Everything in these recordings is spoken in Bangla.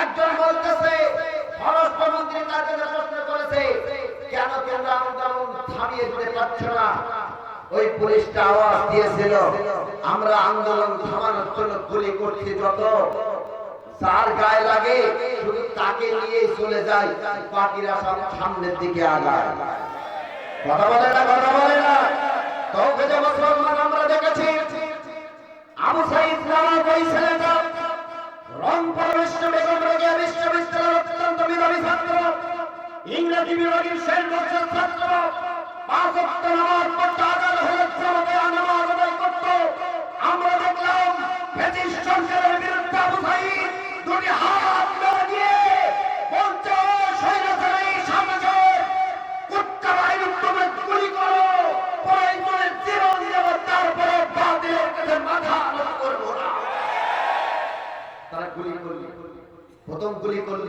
একজন বলতেছে তার প্রশ্ন করেছে কেন আন্দোলন থামিয়ে দিতে পারছ না? ওই পুলিশটা আওয়াজ দিয়েছিল, আমরা আন্দোলন থামানোর জন্য গুলি করছি যত। গায়ে লাগে, শুধু তাকে নিয়ে চলে যাই বাকিরা সব সামনের দিকে আগায়। কথা বলে না, কথা বলে না। তবে যে মুসলমান আমরা দেখেছি। আবু সাইদ নামক ওই ছেলেটা বিভাগের শেষ বছর ছাত্র পাঁচ ওয়াক্ত নামাজ পড়তে আমরা দেখলাম ব্রিটিশ সরকারের বিরুদ্ধে আবু সাইদ দুটি হাত দিয়ে বলছে "ও স্বৈরাচারী শাসক, কুত্তা বাহিনীর তোমরা গুলি করো প্রয়োজনে জীবন দেব মাথা নত করব প্রথম গুলি করল।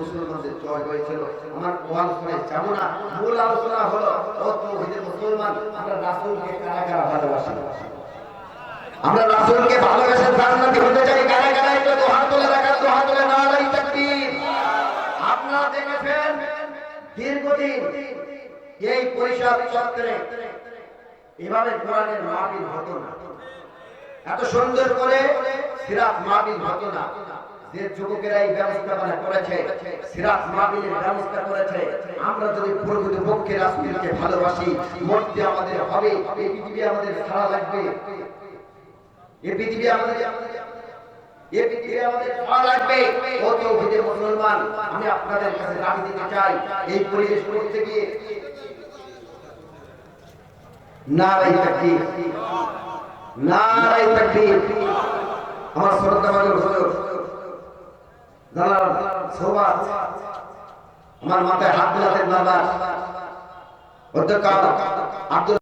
মুসলমানদের জয় হয়েছিল। আমার রাসূলকে কারা কারা হতে চাই কারা কারা একটু দোহাত তুলে রাখা দোহাত তুলে না লাই তাকবীর আপনারা দেখেছেন, দীর্ঘদিন এই পরিষদ চক্রে এভাবে কোরআনের মাহফিল হতো না। এত সুন্দর করে সিরাত মাহফিল হতো না। যে যুবকেরা এই ব্যবস্থাপনা করেছে, সিরাত মাহফিলের ব্যবস্থা করেছে। আমরা যদি প্রকৃত পক্ষে রাসূলকে ভালোবাসি, মরতে আমাদের হবে, এই পৃথিবী আমাদের ছাড়া লাগবে। এই পৃথিবী আমাদের আমাদের মুসলমান, আমি আপনাদের কাছে দাবি দিতে চাই। এই পরিবেশ করতে গিয়ে নারাই নারাই তাকবীর। আমার শ্রদ্ধা বাজুর হুজুর জালাল সোবাত আমার মাথায় হাত দিলাতেন দাদা অধ্যক্ষ আব্দুল